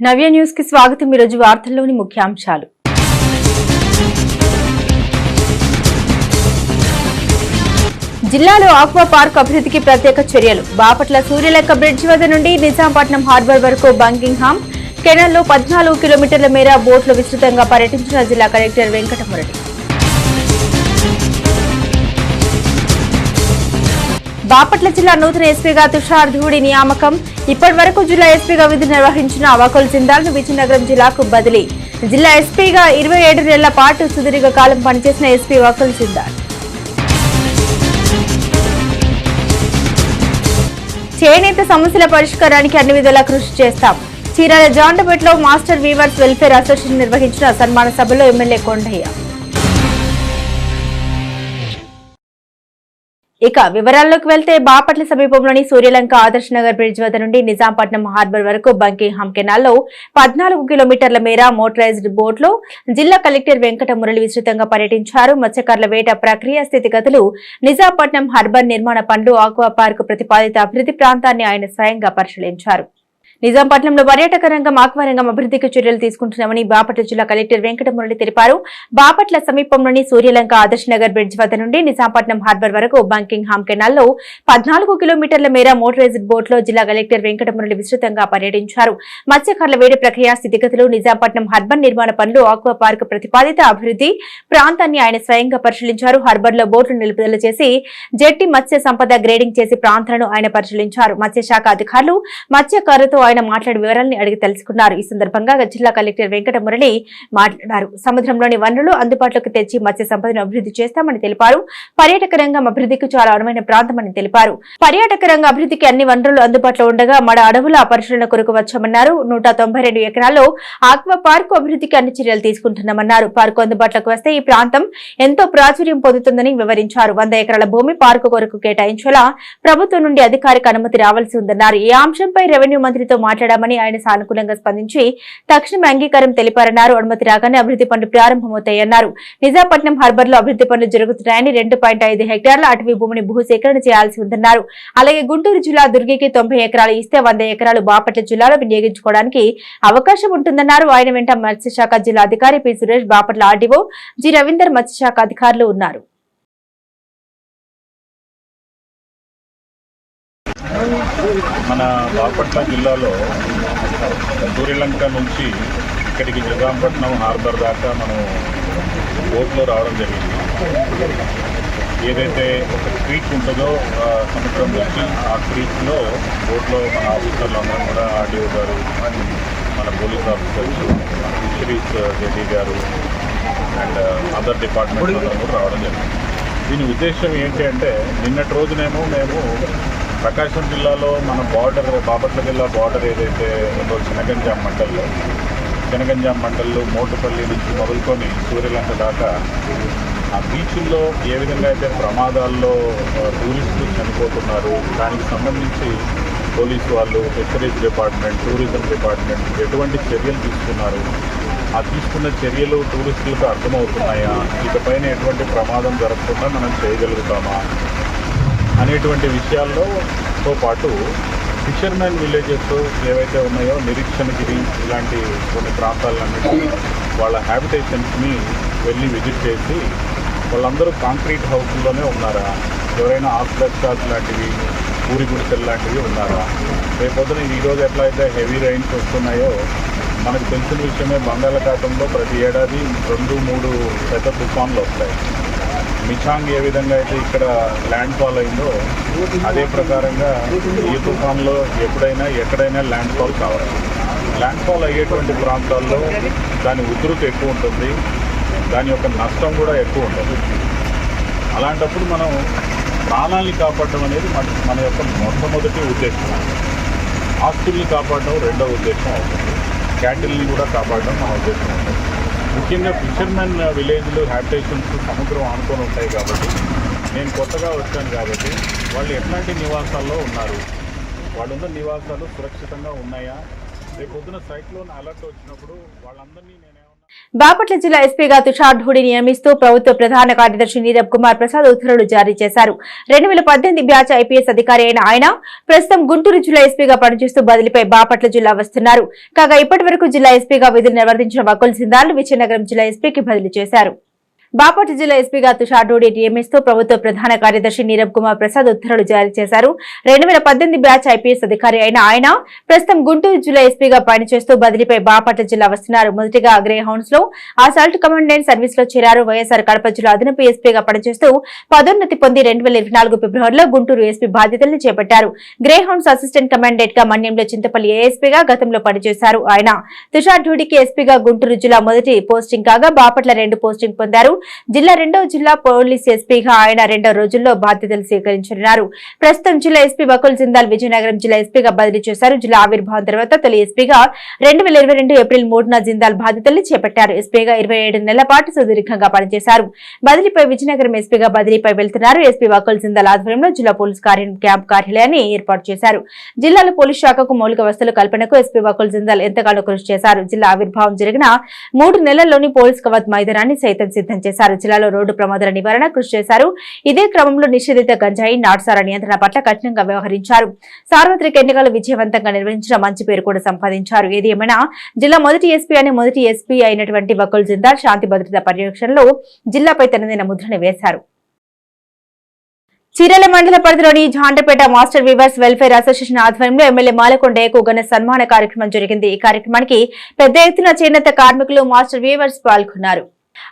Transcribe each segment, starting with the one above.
నవ్య న్యూస్కి స్వాగతం ఈరోజు వార్తల్లోని ముఖ్యాంశాలు. జిల్లాలో ఆక్వా పార్క్ అభివృద్ధికి ప్రత్యేక చర్యలు. బాపట్ల సూర్యలెక్క బ్రిడ్జ్ వద్ద నుండి నిజాంపట్నం హార్బర్ వరకు బంకింగ్హామ్ కెనాల్లో పద్నాలుగు కిలోమీటర్ల మేర బోట్లు విస్తృతంగా పర్యటించిన జిల్లా కలెక్టర్ వెంకటమురళి. బాపట్ల జిల్లా నూతన ఎస్పీగా తుషార్ ధూడి నియామకం. ఇప్పటి వరకు జిల్లా ఎస్పీగా విధులు నిర్వహించిన అవకుల్ జిందాల్ను విజయనగరం జిల్లాకు బదిలీ. జిల్లా ఎస్పీగా ఇరవై ఏడు నెలల పాటు సుదీర్ఘ కాలం పనిచేసిన ఎస్పీ వకుల్ జిందాల్. చేనేత సమస్యల పరిష్కారానికి అన్ని విధాలా కృషి చేస్తాం. చీరాల జాండపేటలో మాస్టర్ వీవర్స్ వెల్ఫేర్ అసోసియేషన్ నిర్వహించిన సన్మాన సభలో ఎమ్మెల్యే కొండయ్య. ఇక వివరాల్లోకి వెళ్తే బాపట్ల సమీపంలోని సూర్యలంక ఆదర్శ్ నగర్ బ్రిడ్జ్ వద్ద నుండి నిజాంపట్నం హార్బర్ వరకు బంకింగ్హామ్ కెనాల్లో పద్నాలుగు కిలోమీటర్ల మేర మోటరైజ్డ్ బోట్లో జిల్లా కలెక్టర్ వెంకట మురళి విస్తృతంగా పర్యటించారు. మత్స్యకారుల వేట ప్రక్రియ స్థితిగతులు నిజాంపట్నం హార్బర్ నిర్మాణ పనులు ఆక్వా పార్క్ ప్రతిపాదిత అభివృద్ధి ప్రాంతాన్ని ఆయన స్వయంగా పరిశీలించారు. నిజాంపట్నంలో పర్యాటక రంగం ఆక్వా రంగం అభివృద్ధికి చర్యలు తీసుకుంటున్నామని బాపట్ల జిల్లా కలెక్టర్ వెంకటమురళి తెలిపారు. బాపట్ల సమీపంలోని సూర్యలంక ఆదర్శ్ నగర్ బ్రిడ్జ్ వద్ద నుండి నిజాంపట్నం హార్బర్ వరకు బంకింగ్ హామ్ కెనాల్లో పద్నాలుగు కిలోమీటర్ల మేర మోటరైజ్డ్ బోట్లో జిల్లా కలెక్టర్ వెంకటమురళి విస్తృతంగా పర్యటించారు. మత్స్యకారుల వేడి ప్రక్రియ స్థితిగతులు నిజాంపట్నం హార్బర్ నిర్మాణ పనులు ఆక్వా పార్క్ ప్రతిపాదిత అభివృద్ధి ప్రాంతాన్ని ఆయన స్వయంగా పరిశీలించారు. హార్బర్లో బోట్లు నిలుపుదల చేసి జట్టి మత్స్య సంపద గ్రేడింగ్ చేసి ప్రాంతాలను ఆయన పరిశీలించారు. మత్స్యశాఖ అధికారులు మత్స్యకారులతో ఆయన మాట్లాడి వివరాలని అడిగి తెలుసుకున్నారు. ఈ సందర్భంగా జిల్లా కలెక్టర్ వెంకట మురళి మాట్లాడారు. సముద్రంలోని వనరులు అందుబాటులోకి తెచ్చి మత్స్య సంపదను అభివృద్ధి చేస్తామని తెలిపారు. పర్యాటక రంగం అభివృద్ధికి చాలా అనువైన ప్రాంతమని తెలిపారు. పర్యాటక రంగ అభివృద్ధికి అన్ని వనరులు అందుబాటులో ఉండగా మడ అడవుల పరిశీలన కొరకు వచ్చామన్నారు. నూట తొంభై రెండు ఎకరాల్లో ఆక్వా పార్కు అభివృద్ధికి అన్ని చర్యలు తీసుకుంటున్నామన్నారు. పార్కు అందుబాటులోకి వస్తే ఈ ప్రాంతం ఎంతో ప్రాచుర్యం పొందుతుందని వివరించారు. వంద ఎకరాల భూమి పార్కు కొరకు కేటాయించేలా ప్రభుత్వం నుండి అధికారిక అనుమతి రావాల్సి ఉందన్నారు. ఈ అంశంపై రెవెన్యూ మంత్రితో మాట్లాడామని ఆయన సానుకూలంగా స్పందించి తక్షణమే అంగీకారం తెలిపారన్నారు. అనుమతి రాగానే అభివృద్ధి పనులు ప్రారంభమవుతాయన్నారు. నిజాపట్నం హార్బర్లో అభివృద్ధి పనులు జరుగుతున్నాయని రెండు పాయింట్ ఐదు హెక్టార్ల అటవీ భూమిని భూసేకరణ చేయాల్సి ఉందన్నారు. అలాగే గుంటూరు జిల్లా దుర్గికి తొంభై ఎకరాలు ఇస్తే వంద ఎకరాలు బాపట్ల జిల్లాలో వినియోగించుకోవడానికి అవకాశం ఉంటుందన్నారు. ఆయన వెంట మత్స్యశాఖ జిల్లా అధికారి P. Suresh Bapatla RDO G. Ravinder మత్స్యశాఖ అధికారులు ఉన్నారు. మన బాపట్ల జిల్లాలో సూర్యలంక నుంచి ఇక్కడికి నిజాంపట్నం హార్బర్ దాకా మనం బోట్లో రావడం జరిగింది. ఏదైతే ఒక క్రీక్ ఉంటుందో సముద్రం నుంచి ఆ క్రీక్లో బోట్లో మన ఆఫీసర్లు అందరం కూడా ఆర్డీఓ గారు మన పోలీస్ ఆఫీసర్స్ ఫిషరీస్ జెడీ గారు అండ్ అదర్ డిపార్ట్మెంట్ కూడా రావడం జరిగింది. దీని ఉద్దేశం ఏంటి అంటే నిన్నటి రోజునేమో మేము ప్రకాశం జిల్లాలో మన బార్డర్ బాపట్ల జిల్లా బార్డర్ ఏదైతే ఉందో చినగంజాం మండల్లో చినగంజాం మండల్లో మోటుపల్లి నుంచి మొదలుకొని సూర్యలంక దాకా ఆ బీచ్ల్లో ఏ విధంగా అయితే ప్రమాదాల్లో టూరిస్టులు చనిపోతున్నారు దానికి సంబంధించి పోలీసు వాళ్ళు ఫిషరీస్ డిపార్ట్మెంట్ టూరిజం డిపార్ట్మెంట్ ఎటువంటి చర్యలు తీసుకున్నారు? ఆ తీసుకున్న చర్యలు టూరిస్టులకు అర్థమవుతున్నాయా? ఇకపైన ఎటువంటి ప్రమాదం జరగకుండా మనం చేయగలుగుతామా? అనేటువంటి విషయాల్లో తో పాటు ఫిషర్మెన్ విలేజెస్ ఏవైతే ఉన్నాయో నిరీక్షణగిరి ఇలాంటి కొన్ని ప్రాంతాలన్నిటి వాళ్ళ హ్యాబిటేషన్స్ని వెళ్ళి విజిట్ చేసి వాళ్ళందరూ కాంక్రీట్ హౌస్లోనే ఉన్నారా? ఎవరైనా ఆస్పెక్టాస్ లాంటివి పూరి గుడిసెలు లాంటివి ఉన్నారా? రేపొద్దున ఈరోజు ఎట్లా అయితే హెవీ రైన్స్ వస్తున్నాయో మనకు తెలిసిన విషయమే బంగాళాఖాతంలో ప్రతి ఏడాది రెండు మూడు పెద్ద తుఫాన్లు వస్తాయి. మిచాంగ్ ఏ విధంగా అయితే ఇక్కడ ల్యాండ్ ఫాల్ అయిందో అదే ప్రకారంగా ఈ తుఫాన్లో ఎప్పుడైనా ఎక్కడైనా ల్యాండ్ ఫాల్ కావాలి. ల్యాండ్ ఫాల్ అయ్యేటువంటి ప్రాంతాల్లో దాని ఉధృతి ఎక్కువ ఉంటుంది. దాని యొక్క నష్టం కూడా ఎక్కువ ఉంటుంది. అలాంటప్పుడు మనం ప్రాణాలని కాపాడడం అనేది మన మన యొక్క మొట్టమొదటి ఉద్దేశం. ఆస్తుల్ని కాపాడడం రెండో ఉద్దేశం అవుతుంది. క్యాటిల్ని కూడా కాపాడడం మన ఉద్దేశం అవుతుంది. ముఖ్యంగా ఫిషర్మెన్ విలేజ్లు హ్యాబిటేషన్స్ సముద్రం ఆనుకొని ఉంటాయి కాబట్టి నేను కొత్తగా వచ్చాను కాబట్టి వాళ్ళు ఎట్లాంటి నివాసాల్లో ఉన్నారు? వాళ్ళున్న నివాసాలు సురక్షితంగా ఉన్నాయా? రేపు పొద్దున సైక్లోన్ అలర్ట్ వచ్చినప్పుడు వాళ్ళందరినీ నేను బాపట్ల జిల్లా ఎస్పీగా తుషార్ ఢూడి నియమిస్తూ ప్రభుత్వ ప్రధాన కార్యదర్శి నీరబ్ కుమార్ ప్రసాద్ ఉత్తర్వులు జారీ చేశారు. రెండు వేల పద్దెనిమిది బ్యాచ్ ఐపీఎస్ అధికారి అయిన ఆయన ప్రస్తుతం గుంటూరు జిల్లా ఎస్పీగా పనిచేస్తూ బదిలీపై బాపట్ల జిల్లా వస్తున్నారు. కాగా ఇప్పటి వరకు జిల్లా ఎస్పీగా విధులు నిర్వర్తించిన వకుల్ సిందాల్ విజయనగరం జిల్లా ఎస్పీకి బదిలీ చేశారు. బాపట్ల జిల్లా ఎస్పీగా తుషార్ డోడి నియమిస్తూ ప్రభుత్వ ప్రధాన కార్యదర్శి నీరబ్ కుమార్ ప్రసాద్ ఉత్తర్వులు జారీ చేశారు. రెండు వేల పద్దెనిమిది బ్యాచ్ ఐపీఎస్ అధికారి అయిన ఆయన ప్రస్తుతం గుంటూరు జిల్లా ఎస్పీగా పనిచేస్తూ బదిలీపై బాపట్ల జిల్లా వస్తున్నారు. మొదటిగా గ్రే హౌన్స్లో అసాల్ట్ కమాండెంట్ సర్వీస్లో చేరారు. వైఎస్ఆర్ కడప జిల్లా అదనపు ఎస్పీగా పనిచేస్తూ పదోన్నతి పొంది రెండు వేల ఇరవై నాలుగు ఫిబ్రవరిలో గుంటూరు ఎస్పీ బాధ్యతలను చేపట్టారు. గ్రే హౌన్స్ అసిస్టెంట్ కమాండెంట్గా మన్యంలో చింతపల్లి ఏఎస్పీగా గతంలో పనిచేశారు. ఆయన తుషార్ ఢూడికి ఎస్పీగా గుంటూరు జిల్లా మొదటి పోస్టింగ్ కాగా బాపట్ల రెండు పోస్టింగ్ పొందారు. జిల్లా రెండవ జిల్లా పోలీస్ ఎస్పీగా ఆయన రెండో రోజుల్లో బాధ్యతలు స్వీకరించనున్నారు. ప్రస్తుతం జిల్లా ఎస్పీ బకుల్ జిందాల్ విజయనగరం జిల్లా ఎస్పీగా బదిలీ చేశారు. జిల్లా ఆవిర్భావం తర్వాత తొలి ఎస్పీగా రెండు వేల ఇరవై రెండు ఏప్రిల్ మూడున జిందాల్ బాధ్యతల్ని చేపట్టారు. ఎస్పీగా ఇరవై ఏడు నెలల పాటు సుదీర్ఘంగా పనిచేశారు. బదిలీపై విజయనగరం ఎస్పీగా బదిలీపై వెళ్తున్నారు. ఎస్పీ బకుల్ జిందాల్ ఆధ్వర్యంలో జిల్లా పోలీస్ కార్యం క్యాంప్ కార్యాలయాన్ని ఏర్పాటు చేశారు. జిల్లాలో పోలీస్ శాఖకు మౌలిక వసతుల కల్పనకు ఎస్పీ బకుల్ జిందాల్ ఎంతగానో కృషి చేశారు. జిల్లా ఆవిర్భావం జరిగిన మూడు నెలల్లోని పోలీస్ కవత్ మైదానాన్ని సైతం సిద్ధం చేశారు. జిల్లాలో రోడ్డు ప్రమాదాల నివారణ కృషి చేశారు. ఇదే క్రమంలో నిషేధిత గంజాయి నాటుసార నియంత్రణ పట్ల కఠినంగా వ్యవహరించారు. సార్వత్రిక ఎన్నికలు విజయవంతంగా నిర్వహించిన మంచి పేరు కూడా సంపాదించారు. ఏది ఏమైనా జిల్లా మొదటి ఎస్పీ అని మొదటి ఎస్పీ అయినటువంటి వకుల్ జిందాల్ శాంతి భద్రత పర్యవేక్షణలో జిల్లాపై తనదైన ముద్రను వేశారు. చీరల మండల పరిధిలోని Jandapeta master weavers welfare association ఆధ్వర్యంలో ఎమ్మెల్యే మాలకొండయ్యకు ఘన సన్మాన కార్యక్రమం జరిగింది. ఈ కార్యక్రమానికి పెద్ద ఎత్తున చేనేత కార్మికులు మాస్టర్ వీవర్స్ పాల్గొన్నారు.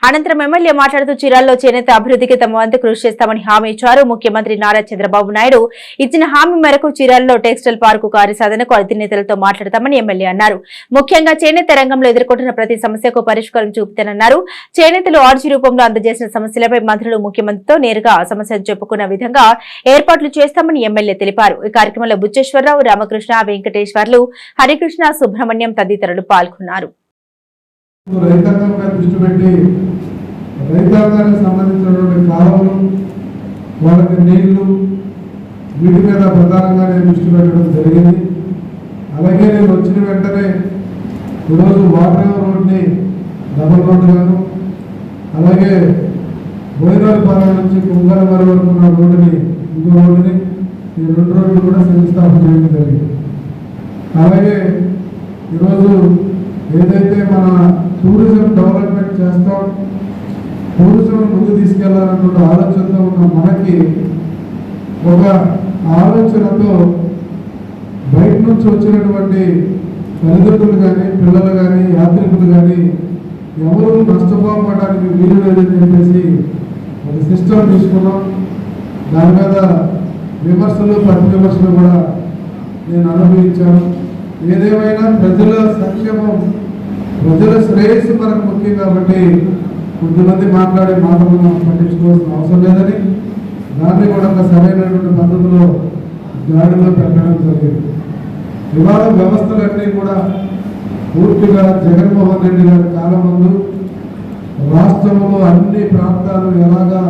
అనంతరం ఎమ్మెల్యే మాట్లాడుతూ చీరాల్లో చేనేత అభివృద్ధికి తమ వంతు కృషి చేస్తామని హామీ ఇచ్చారు. ముఖ్యమంత్రి నారా చంద్రబాబు నాయుడు ఇచ్చిన హామీ మేరకు చీరాల్లో టెక్స్టైల్ పార్కు కార్యసాధనకు అధినేతలతో మాట్లాడతామని ఎమ్మెల్యే అన్నారు. ముఖ్యంగా చేనేత రంగంలో ఎదుర్కొంటున్న ప్రతి సమస్యకు పరిష్కారం చూపుతానన్నారు. చేనేతలు ఆర్జీ రూపంలో అందజేసిన సమస్యలపై మంత్రులు ముఖ్యమంత్రితో నేరుగా సమస్యలు చెప్పుకున్న విధంగా ఏర్పాట్లు చేస్తామని ఎమ్మెల్యే తెలిపారు. ఈ కార్యక్రమంలో బుచ్చేశ్వరరావు రామకృష్ణ వెంకటేశ్వర్లు హరికృష్ణ సుబ్రహ్మణ్యం తదితరులు పాల్గొన్నారు. రైతాంగంపై దృష్టి పెట్టి రైతాంగానికి సంబంధించినటువంటి కాలువలు వాళ్ళకి నీళ్ళు వీటి మీద ప్రధానంగా నేను దృష్టి పెట్టడం జరిగింది. అలాగే నేను వచ్చిన వెంటనే ఈరోజు వాటర్ రోడ్ని డబల్ రోడ్డు గాను అలాగే బోయినోలపాలెం నుంచి కుంగలమర వరకు ఉన్న రోడ్డుని ఇంకో రోడ్డుని ఈ రెండు రోడ్లు కూడా శంకుస్థాపన చేయడం జరిగింది. అలాగే ఈరోజు ఏదైతే మన టూరిజం డెవలప్మెంట్ చేస్తాం. టూరిజం ముందు తీసుకెళ్ళాలనుకున్న ఆలోచనతో ఉన్న మనకి ఒక ఆలోచనతో బయట నుంచి వచ్చినటువంటి తల్లిదండ్రులు కానీ పిల్లలు కానీ యాత్రికులు కానీ ఎవరు నష్టపోవడానికి వీలు లేదని చెప్పేసి ఒక సిస్టమ్ తీసుకున్నాం. దాని మీద విమర్శలు ప్రతి విమర్శలు కూడా నేను అనుభవించాను. ఏదేమైనా ప్రజల సంక్షేమం ప్రజల శ్రేయస్సు మనకు ముఖ్యం కాబట్టి కొద్దిమంది మాట్లాడే మాటలు మనం పట్టించుకోవాల్సిన అవసరం లేదని దాన్ని కూడా ఒక సరైనటువంటి పద్ధతిలో గాడిలో పెట్టడం జరిగింది. ఇవాళ వ్యవస్థలన్నీ కూడా పూర్తిగా జగన్మోహన్ రెడ్డి గారి కాలం ముందు రాష్ట్రంలో అన్ని ప్రాంతాలు ఎలాగా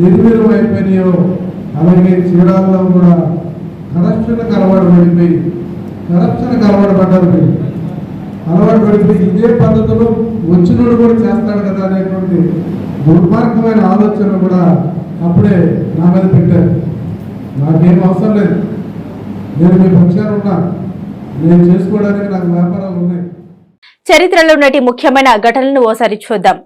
నిర్వీర్యం అయిపోయినాయో అలాగే చీరాల్లో కూడా కరప్షన్ అలవాటు పడిపోయి కరప్షన్ అలవాటు పడ్డారు అలవాటు పడిపోయి ఇదే పద్ధతిలో వచ్చినోడు కూడా చేస్తాడు కదా అనేటువంటి దుర్మార్గమైన ఆలోచన కూడా అప్పుడే నా మీద పెట్టారు. నాకేం అవసరం లేదు. నేను మీ పక్షాలు ఉన్నా నేను చేసుకోవడానికి నాకు వ్యాపారాలు ఉన్నాయి. చరిత్రలో నటి ముఖ్యమైన ఘటనలను ఓసారి చూద్దాం.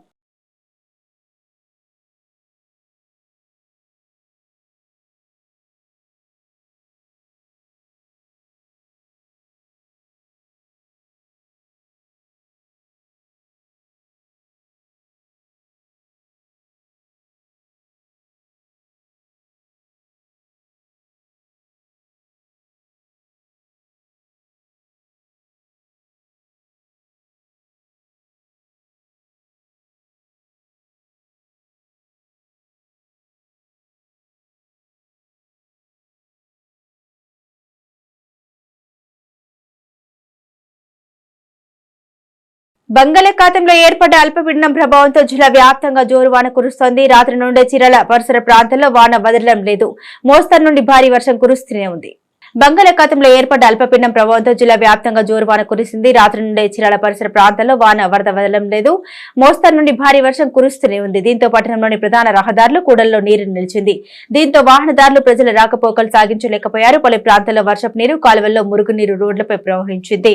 బంగాళాఖాతంలో ఏర్పడ్డ అల్పపీడనం ప్రభావంతో జిల్లా వ్యాప్తంగా జోరు వాన కురుస్తోంది. రాత్రి నుండే చిరల పరిసర ప్రాంతాల్లో వాన వదలడం లేదు. మోస్తరు నుండి భారీ వర్షం కురుస్తూనే ఉంది. బంగాళాఖాతంలో ఏర్పడ్డ అల్పపీడనం ప్రభావంతో జిల్లా వ్యాప్తంగా జోరు వాన కురిసింది. రాత్రి నుండి చీరాల పరిసర ప్రాంతాల్లో వాన వరద వదలం లేదు. మోస్తరు నుండి భారీ వర్షం కురుస్తూనే ఉంది. దీంతో పట్టణంలోని ప్రధాన రహదారులు కూడల్లో నీరు నిలిచింది. దీంతో వాహనదారులు ప్రజల రాకపోకలు సాగించలేకపోయారు. పలు ప్రాంతాల్లో వర్షపు నీరు కాలువల్లో మురుగునీరు రోడ్లపై ప్రవహించింది.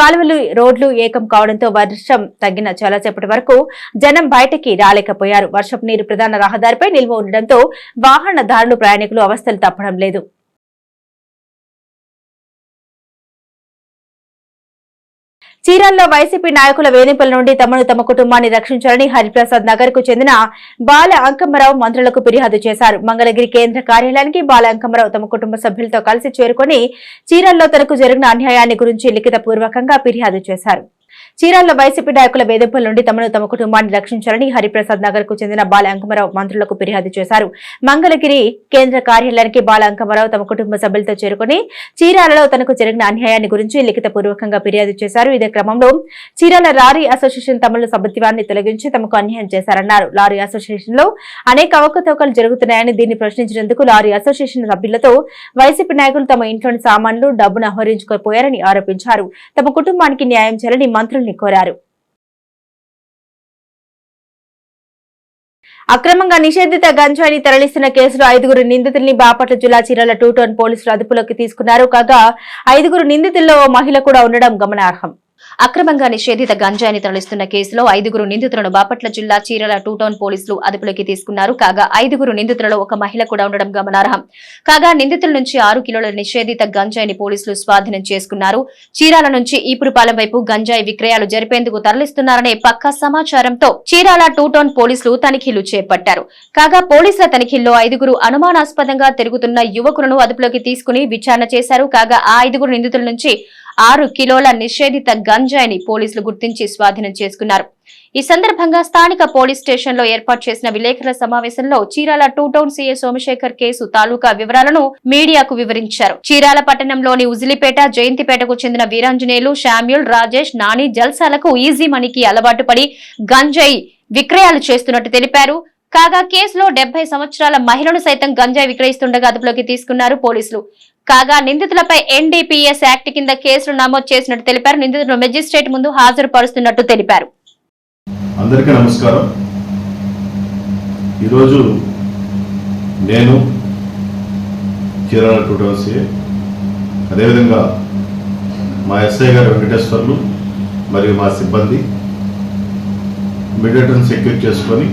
కాలువలు రోడ్లు ఏకం కావడంతో వర్షం తగ్గిన చాలాసేపటి వరకు జనం బయటకి రాలేకపోయారు. వర్షపు నీరు ప్రధాన రహదారిపై నిల్వ ఉండడంతో వాహనదారులు ప్రయాణికులు అవస్థలు తప్పడం లేదు. చీరాల్లో వైసీపీ నాయకుల వేధింపుల నుండి తమను తమ కుటుంబాన్ని రక్షించాలని హరిప్రసాద్ నగర్కు చెందిన బాల అంకమ్మరావు మంత్రులకు ఫిర్యాదు చేశారు. మంగళగిరి కేంద్ర కార్యాలయానికి బాల అంకమ్మరావు తమ కుటుంబ సభ్యులతో కలిసి చేరుకొని చీరాల్లో తనకు జరిగిన అన్యాయాన్ని గురించి లిఖిత పూర్వకంగా ఫిర్యాదు చేశారు. చీరాల్లో వైసీపీ నాయకుల వేధింపుల నుండి తమను తమ కుటుంబాన్ని రక్షించాలని హరిప్రసాద్ నగర్కు చెందిన బాల అంకమరావు మంత్రులకు ఫిర్యాదు చేశారు. మంగళగిరి కేంద్ర కార్యాలయానికి బాల అంకమరావు తమ కుటుంబ సభ్యులతో చేరుకుని చీరాలలో తనకు జరిగిన అన్యాయాన్ని గురించి లిఖిత పూర్వకంగా ఫిర్యాదు చేశారు. ఇదే క్రమంలో చీరాల లారీ అసోసియేషన్ తమలో సభ్యత్వాన్ని తొలగించి తమకు అన్యాయం చేశారన్నారు. లారీ అసోసియేషన్లో అనేక అవకతవకలు జరుగుతున్నాయని దీన్ని ప్రశ్నించినందుకు లారీ అసోసియేషన్ సభ్యులతో వైసీపీ నాయకులు తమ ఇంట్లోని సామాన్లు డబ్బును అపహరించుకోపోయారని ఆరోపించారు. తమ కుటుంబానికి న్యాయం చేయాలని మంత్రుల్ని కోరారు. అక్రమంగా నిషేధిత గంజాయిని తరలిస్తున్న కేసులో ఐదుగురు నిందితుల్ని బాపట్ల జిల్లా చీరాల టూ టౌన్ పోలీసులు అదుపులోకి తీసుకున్నారు. కాగా ఐదుగురు నిందితుల్లో ఓ మహిళ కూడా ఉండడం గమనార్హం. అక్రమంగా నిషేధిత గంజాయిని తరలిస్తున్న కేసులో ఐదుగురు నిందితులను బాపట్ల జిల్లా చీరల టూ టౌన్ పోలీసులు అదుపులోకి తీసుకున్నారు. కాగా ఐదుగురు నిందితులలో ఒక మహిళ కూడా ఉండడం గమనార్హం. కాగా నిందితుల నుంచి ఆరు కిలోల నిషేధిత గంజాయిని పోలీసులు స్వాధీనం చేసుకున్నారు. చీరాల నుంచి ఈపురుపాలెం వైపు గంజాయి విక్రయాలు జరిపేందుకు తరలిస్తున్నారనే పక్కా సమాచారంతో చీరాల టూ టౌన్ పోలీసులు తనిఖీలు చేపట్టారు. కాగా పోలీసుల తనిఖీల్లో ఐదుగురు అనుమానాస్పదంగా తిరుగుతున్న యువకులను అదుపులోకి తీసుకుని విచారణ చేశారు. కాగా ఆ ఐదుగురు నిందితుల నుంచి ఆరు కిలోల నిషేధిత గంజాయిని పోలీసులు గుర్తించి స్వాధీనం చేసుకున్నారు. ఈ సందర్భంగా స్థానిక పోలీస్ స్టేషన్లో ఏర్పాటు చేసిన విలేకరుల సమావేశంలో Chirala two town CI Somasekhar case తాలూకా వివరాలను మీడియాకు వివరించారు. చీరాల పట్టణంలోని ఉజిలిపేట జయంతిపేటకు చెందిన వీరాంజనేయులు శామ్యుల్ రాజేష్ నాని జల్సాలకు ఈజీ మనీకి అలవాటు పడి గంజాయి విక్రయాలు చేస్తున్నట్టు తెలిపారు. కాగా కేసులో డెబ్బై సంవత్సరాల మహిళను సైతం గంజాయి విక్రయిస్తుండగా అదుపులోకి తీసుకున్నారు పోలీసులు. కాగా నిందితులపై ఎన్డీపీఎస్ యాక్ట్ కింద కేసులు నమోదు చేసినట్టు తెలిపారు. నిందితులను మెజిస్ట్రేట్ ముందు హాజరుపరుస్తున్నట్టు తెలిపారు. అందరికీ నమస్కారం. ఈరోజు నేను చీరాల టూ అదేవిధంగా మా ఎస్ఐ గారు వెంకటేశ్వర్లు మరియు మా సిబ్బంది మీడియేటర్ని సెక్యూర్ చేసుకొని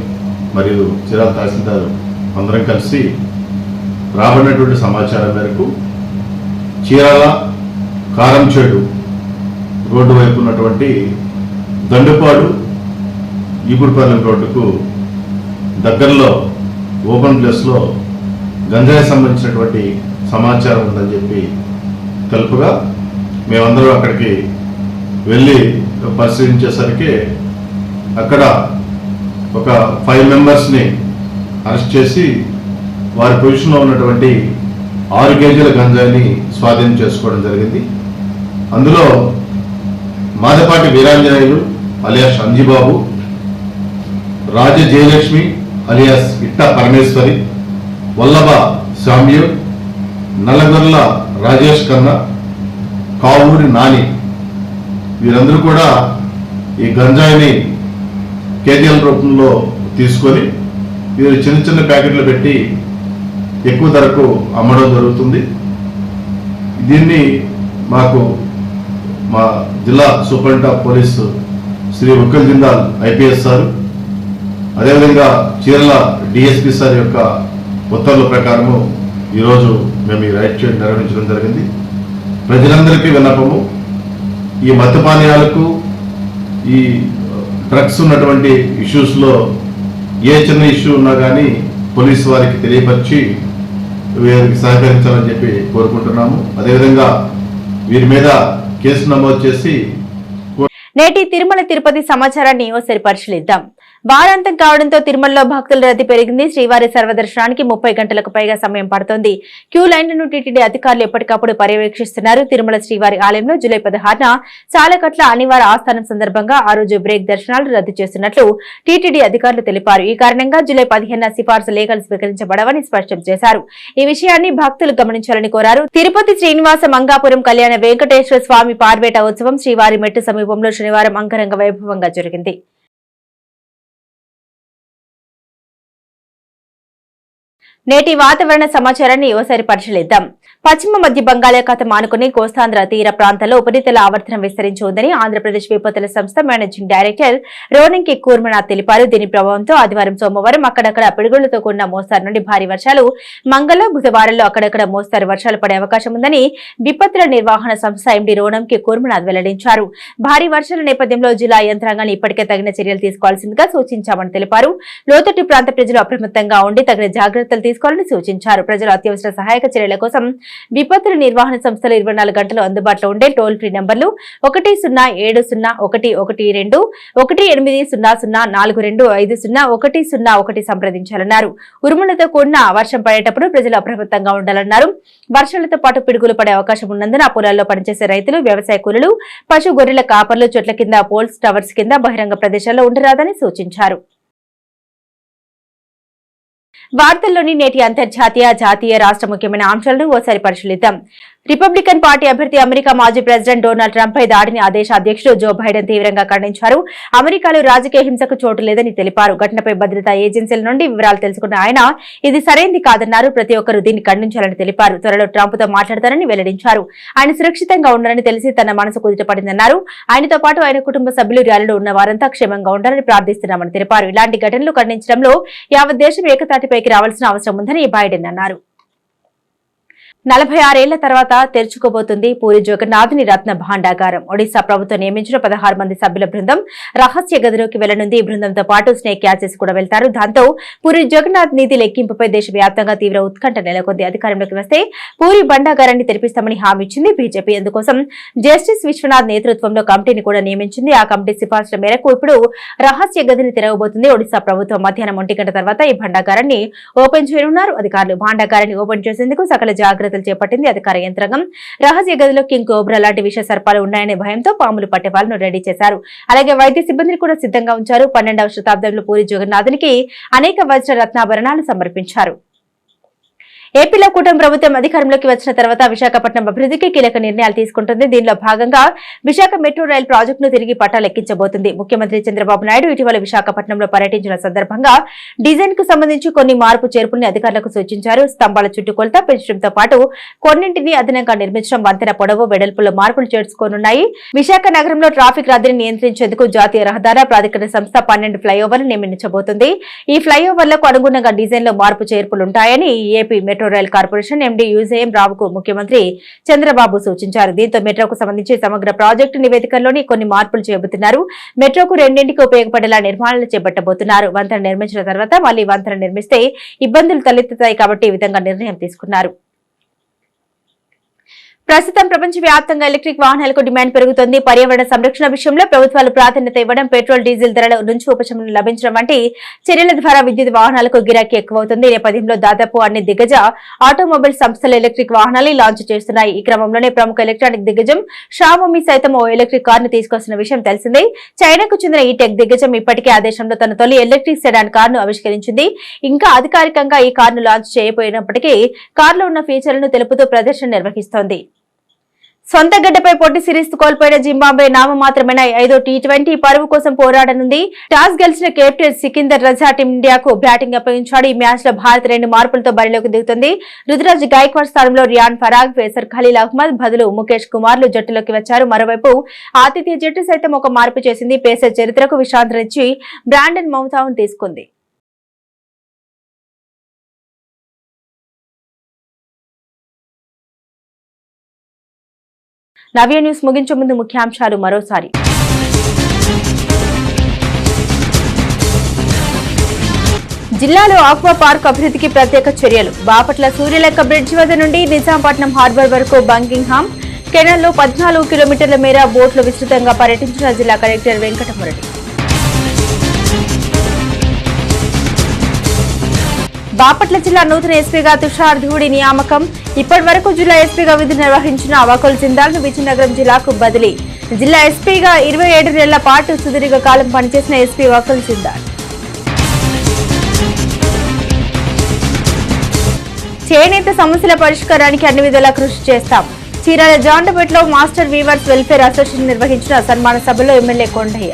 మరియు చీరాల తహసీల్దారు అందరం కలిసి రాబడినటువంటి సమాచారం మేరకు చీరాల కారంచేడు రోడ్డు వైపు ఉన్నటువంటి దండుపాడు ఈపుడుపల్లెం రోడ్డుకు దగ్గరలో ఓపెన్ ప్లేస్లో గంజాయి సంబంధించినటువంటి సమాచారం ఉందని చెప్పి తెలుపుగా మేమందరం అక్కడికి వెళ్ళి పరిశీలించేసరికి అక్కడ ఒక ఫైవ్ మెంబర్స్ని అరెస్ట్ చేసి వారి పొజిషన్లో ఉన్నటువంటి ఆరు కేజీల గంజాయిని స్వాధీనం చేసుకోవడం జరిగింది. అందులో మాదపాటి వీరాంజనేయులు అలియాస్ అంజిబాబు రాజ జయలక్ష్మి అలియాస్ ఇట్ట పరమేశ్వరి వల్లభ సామ్యు నల్లగొర్ల రాజేష్ కన్నా కావూరి నాని వీరందరూ కూడా ఈ గంజాయిని కేజీఎల్ రూపంలో తీసుకొని వీరు చిన్న చిన్న ప్యాకెట్లు పెట్టి ఎక్కువ ధరకు అమ్మడం జరుగుతుంది. దీన్ని మాకు మా జిల్లా superintendent of police Shri Vakul Jindal IPS sir అదేవిధంగా చీరల డిఎస్పి సార్ యొక్క ఉత్తర్వుల ప్రకారము ఈరోజు మేము ఈ రైట్ చేయడం నిర్వహించడం జరిగింది. ప్రజలందరికీ విన్నపము ఈ మద్యపానీయాలకు ఈ డ్రగ్స్ ఉన్నటువంటి ఇష్యూస్లో ఏ చిన్న ఇష్యూ ఉన్నా కానీ పోలీసు వారికి తెలియపరిచి వీరికి సహకరించాలని చెప్పి కోరుకుంటున్నాము. అదేవిధంగా వీరి మీద కేసు నమోదు చేసి నేటి తిరుమల తిరుపతి సమాచారాన్ని ఓసారి పరిశీలిద్దాం వారాంతం కావడంతో తిరుమలలో భక్తుల రద్దీ పెరిగింది. శ్రీవారి సర్వదర్శనానికి ముప్పై గంటలకు పైగా సమయం పడుతోంది. క్యూ లైన్లను టీటీడీ అధికారులు ఎప్పటికప్పుడు పర్యవేక్షిస్తున్నారు. తిరుమల శ్రీవారి ఆలయంలో జూలై పదహారున చాలకట్ల అనివార్య ఆస్థానం సందర్భంగా ఆ రోజు బ్రేక్ దర్శనాలు రద్దు చేస్తున్నట్లు టీటీడీ అధికారులు తెలిపారు. ఈ కారణంగా జూలై పదిహేను సిఫార్సు లేఖలు స్వీకరించబడవని స్పష్టం చేశారు. ఈ విషయాన్ని భక్తులు గమనించాలని కోరారు. తిరుపతి శ్రీనివాస మంగాపురం కళ్యాణ వెంకటేశ్వర స్వామి పార్వేట ఉత్సవం శ్రీవారి మెట్టు సమీపంలో శనివారం అంగరంగ వైభవంగా జరిగింది. నేటి వాతావరణ సమాచారాన్ని ఓసారి పరిశీలిద్దాం. పశ్చిమ మధ్య బంగాళాఖాతం ఆనుకుని కోస్తాంధ్ర తీర ప్రాంతాల్లో ఉపరితల ఆవర్తనం విస్తరించి ఉందని ఆంధ్రప్రదేశ్ విపత్తుల సంస్థ మేనేజింగ్ డైరెక్టర్ రోనింకి కూర్మనాథ్ తెలిపారు. దీని ప్రభావంతో ఆదివారం సోమవారం అక్కడక్కడ పిడుగులతో కూడిన మోస్తారు నుండి భారీ వర్షాలు మంగళ బుధవారంలో అక్కడక్కడ మోస్తారు వర్షాలు పడే అవకాశం ఉందని విపత్తుల నిర్వహణ సంస్థ ఎండి రోనంకి కూర్మనాథ్ వెల్లడించారు. భారీ వర్షాల నేపథ్యంలో జిల్లా యంత్రాంగాన్ని ఇప్పటికే తగిన చర్యలు తీసుకోవాల్సిందిగా సూచించామని తెలిపారు. లోతట్టు ప్రాంత ప్రజలు అప్రమత్తంగా ఉండి తగిన జాగ్రత్తలు తీసుకోవాలని సూచించారు. ప్రజలు అత్యవసర సహాయక చర్యల కోసం విపత్తుల నిర్వహణ సంస్థలు ఇరవై నాలుగు గంటలు అందుబాటులో ఉండే టోల్ ఫ్రీ నంబర్లు ఒకటి సున్నా ఏడు సున్నా ఒకటి ఒకటి రెండు ఒకటి ఎనిమిది సున్నా సున్నా నాలుగు రెండు ఐదు సున్నా ఒకటి సున్నా ఒకటి సంప్రదించాలన్నారు. ఉరుములతో కూడిన వర్షం పడేటప్పుడు ప్రజలు అప్రమత్తంగా ఉండాలన్నారు. వర్షాలతో పాటు పిడుగులు పడే అవకాశం ఉన్నందున పొలాల్లో పనిచేసే రైతులు వ్యవసాయ కూలీలు పశు గొర్రెల కాపర్లు చెట్ల కింద పోల్స్ టవర్స్ కింద బహిరంగ ప్రదేశాల్లో ఉండరాదని సూచించారు. వార్తల్లోని నేటి అంతర్జాతీయ జాతీయ రాష్ట్ర ముఖ్యమైన అంశాలను ఓసారి పరిశీలిద్దాం. రిపబ్లికన్ పార్టీ అభ్యర్థి అమెరికా మాజీ ప్రెసిడెంట్ డొనాల్డ్ ట్రంప్ పై దాడిని ఆ దేశ అధ్యక్షుడు జో బైడెన్ తీవ్రంగా ఖండించారు. అమెరికాలో రాజకీయ హింసకు చోటు లేదని తెలిపారు. ఘటనపై భద్రతా ఏజెన్సీల నుండి వివరాలు తెలుసుకున్న ఆయన ఇది సరైంది కాదన్నారు. ప్రతి ఒక్కరూ దీన్ని ఖండించాలని తెలిపారు. త్వరలో ట్రంప్తో మాట్లాడతారని వెల్లడించారు. ఆయన సురక్షితంగా ఉండాలని తెలిసి తన మనసు కుదుటపడిందన్నారు. ఆయనతో పాటు ఆయన కుటుంబ సభ్యులు ర్యాలీలో ఉన్న వారంతా క్షేమంగా ఉండాలని ప్రార్థిస్తున్నామని తెలిపారు. ఇలాంటి ఘటనలు ఖండించడంలో యావత్ దేశం ఏకతాటిపైకి రావాల్సిన అవసరం ఉందని బైడెన్ అన్నారు. నలభై ఆరేళ్ళ తర్వాత తెరుచుకోబోతుంది పూరి జగన్నాథుని రత్న భాండాగారం. ఒడిశా ప్రభుత్వం నియమించిన పదహారు మంది సభ్యుల బృందం రహస్య గదిలోకి వెళ్ళనుంది. ఈ బృందంతో పాటు స్నేక్ క్యాచెస్ కూడా వెళ్తారు. దాంతో పూరి జగన్నాథ్ నిధి లెక్కింపుపై దేశవ్యాప్తంగా తీవ్ర ఉత్కంఠ నెలకొంది. అధికారంలోకి వస్తే పూరి బండాగారాన్ని తెరిపిస్తామని హామీ ఇచ్చింది బీజేపీ. అందుకోసం జస్టిస్ విశ్వనాథ్ నేతృత్వంలో కమిటీని కూడా నియమించింది. ఆ కమిటీ సిఫార్సుల మేరకు ఇప్పుడు రహస్య గదిని తెరవబోతుంది. ఒడిశా ప్రభుత్వం మధ్యాహ్నం ఒంటి గంట తర్వాత ఈ భండాగారాన్ని ఓపెన్ చేయనున్నారు. అధికారులు భాండాగారాన్ని ఓపెన్ చేసేందుకు సకల జాగ్రత్తలు చేపట్టింది అధికార యంత్రాంగం. రహస్య గదిలో కింగ్ కోబ్రా లాంటి విష సర్పాలు ఉన్నాయనే భయంతో పాములు పట్టే వాళ్ళను రెడీ చేశారు. అలాగే వైద్య సిబ్బందిని కూడా సిద్ధంగా ఉంచారు. పన్నెండవ శతాబ్దంలో పూరి జగన్నాథునికి అనేక వజ్ర రత్నాభరణాలు సమర్పించారు. ఏపీలో కూటమి ప్రభుత్వం అధికారంలోకి వచ్చిన తర్వాత విశాఖపట్నం అభివృద్ధికి కీలక నిర్ణయాలు తీసుకుంటుంది. దీనిలో భాగంగా విశాఖ మెట్రో రైల్ ప్రాజెక్టును తిరిగి పట్టాలెక్కించబోతుంది ముఖ్యమంత్రి చంద్రబాబు నాయుడు ఇటీవల విశాఖపట్నంలో పర్యటించిన సందర్భంగా డిజైన్కు సంబంధించి కొన్ని మార్పు చేర్పుల్ని అధికారులకు సూచించారు. స్తంభాల చుట్టుకొలత పెంచడంతో పాటు కొన్నింటిని అదనంగా నిర్మించడం వంతెన పొడవు వెడల్పులో మార్పులు చేర్చుకోనున్నాయి. విశాఖ నగరంలో ట్రాఫిక్ రద్దీని నియంత్రించేందుకు జాతీయ రహదార ప్రాధికరణ సంస్థ పన్నెండు ఫ్లైఓవర్లు నియమించబోతుంది. ఈ ఫ్లైఓవర్లకు అనుగుణంగా డిజైన్లో మార్పు చేర్పులుంటాయని AP metro corporation MD UJM రావుకు ముఖ్యమంత్రి చంద్రబాబు సూచించారు. దీంతో మెట్రోకు సంబంధించి సమగ్ర ప్రాజెక్టు నివేదికల్లోని కొన్ని మార్పులు చేయబోతున్నారు మెట్రోకు రెండింటికి ఉపయోగపడేలా నిర్మాణాలు చేపట్టబోతున్నారు. వంతెన నిర్మించిన తర్వాత మళ్ళీ వంతెన నిర్మిస్తే ఇబ్బందులు తలెత్తుతాయి కాబట్టి ఈ విధంగా నిర్ణయం తీసుకున్నారు. ప్రస్తుతం ప్రపంచ వ్యాప్తంగా ఎలక్ట్రిక్ వాహనాలకు డిమాండ్ పెరుగుతోంది. పర్యావరణ సంరక్షణ విషయంలో ప్రభుత్వాలు ప్రాధాన్యత ఇవ్వడం పెట్రోల్ డీజిల్ ధరల నుంచి ఉపశమనం లభించడం వంటి చర్యల ద్వారా విద్యుత్ వాహనాలకు గిరాకీ ఎక్కువవుతుంది. నేపథ్యంలో దాదాపు అన్ని దిగ్గజ ఆటోమొబైల్ సంస్థలు ఎలక్ట్రిక్ వాహనాలు లాంచ్ చేస్తున్నాయి. ఈ క్రమంలోనే ప్రముఖ ఎలక్ట్రానిక్ దిగ్గజం షావోమి సైతం ఓ ఎలక్ట్రిక్ కారును తీసుకొస్తున్న విషయం తెలిసిందే. చైనాకు చెందిన ఈ టెక్ దిగ్గజం ఇప్పటికే ఆ దేశంలో తన తొలి ఎలక్ట్రిక్ సెడాన్ కారును ఆవిష్కరించింది. ఇంకా అధికారికంగా ఈ కారును లాంచ్ చేయబోయినప్పటికీ కారులో ఉన్న ఫీచర్లను తెలుపుతూ ప్రదర్శన నిర్వహిస్తోంది. సొంత గడ్డపై పొట్టి సిరీస్ కోల్పోయిన జింబాబ్వే నామమాత్రమైన ఐదో టీ ట్వంటీ పరువు కోసం పోరాడనుంది. టాస్ గెలిచిన కెప్టెన్ సికిందర్ రజా టీమిండియాకు బ్యాటింగ్ అప్పగించాడు. ఈ మ్యాచ్లో భారత్ రెండు మార్పులతో బరిలోకి దిగుతుంది. రుతురాజ్ గైక్వాడ్ స్థానంలో రియాన్ ఫరాగ్ ఫేసర్ ఖలీల్ అహ్మద్ బదులు ముఖేష్ కుమార్లు జట్టులోకి వచ్చారు. మరోవైపు ఆతిథ్య జట్టు సైతం ఒక మార్పు చేసింది. పేసర్ చరిత్రకు విశ్రాంతినిచ్చి బ్రాండన్ మౌతావును తీసుకుంది. నవ్య న్యూస్ ముగించే ముందు ముఖ్యాంశాలు మరోసారి. జిల్లాలో ఆక్వా పార్క్ అభివృద్ధికి ప్రత్యేక చర్యలు. బాపట్ల సూర్యలేఖ బ్రిడ్జ్ వద్ద నుండి నిజాంపట్నం హార్బర్ వరకు బంకింగ్హామ్ కెనాల్లో పద్నాలుగు కిలోమీటర్ల మేర బోట్లు విస్తృతంగా పర్యటించిన జిల్లా కలెక్టర్ వెంకటమురళి. బాపట్ల జిల్లా నూతన ఎస్పీగా తుషార్ ధూడి నియామకం. ఇప్పటి వరకు జిల్లా ఎస్పీగా విధి నిర్వహించిన అవకుల్ జిందాల్ విజయనగరం జిల్లాకు బదిలీ. జిల్లా ఎస్పీగా ఇరవై ఏడు నెలల పాటు సుదీర్ఘ కాలం పనిచేసిన ఎస్పీ వకుల్ జిందాల్. చేనేత సమస్యల పరిష్కారానికి అన్ని విధాలా కృషి చేస్తాం. చీరాల జాండపేటలో మాస్టర్ వీవర్స్ వెల్ఫేర్ అసోసియేషన్ నిర్వహించిన సన్మాన సభలో ఎమ్మెల్యే కొండయ్య.